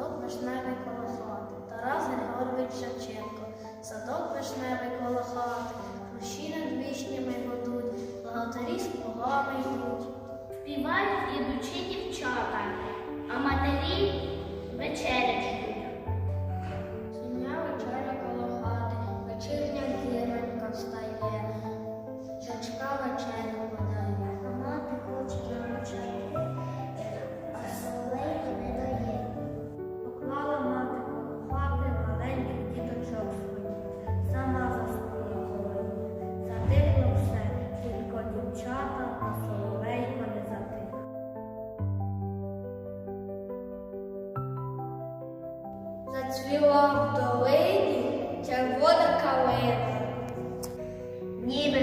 Садок вишневий коло хати, Тарас Григорович Зацвіла в долині червона калина. Ніби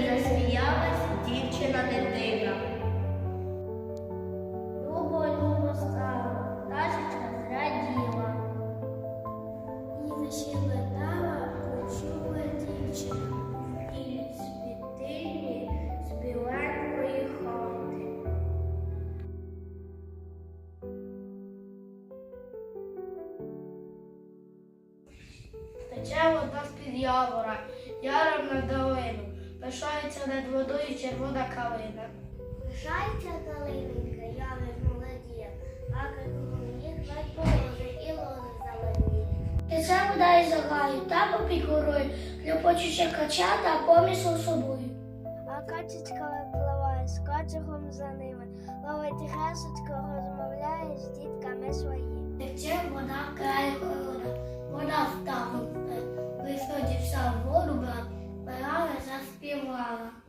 Тече вода з-під явора, яром на долину, пишається над водою червона калина. Пишається калиненька, я не молодія, а їх ледь положи і лози зелені. Тече вода із загаю, та попід горою, хлюпочуче качата, а поміж собою. А качечка випливає з кочухом за ними, ловить гасочку, розмовляє з дітками своїми. Тече вода край города, вода встала, 감사합니다.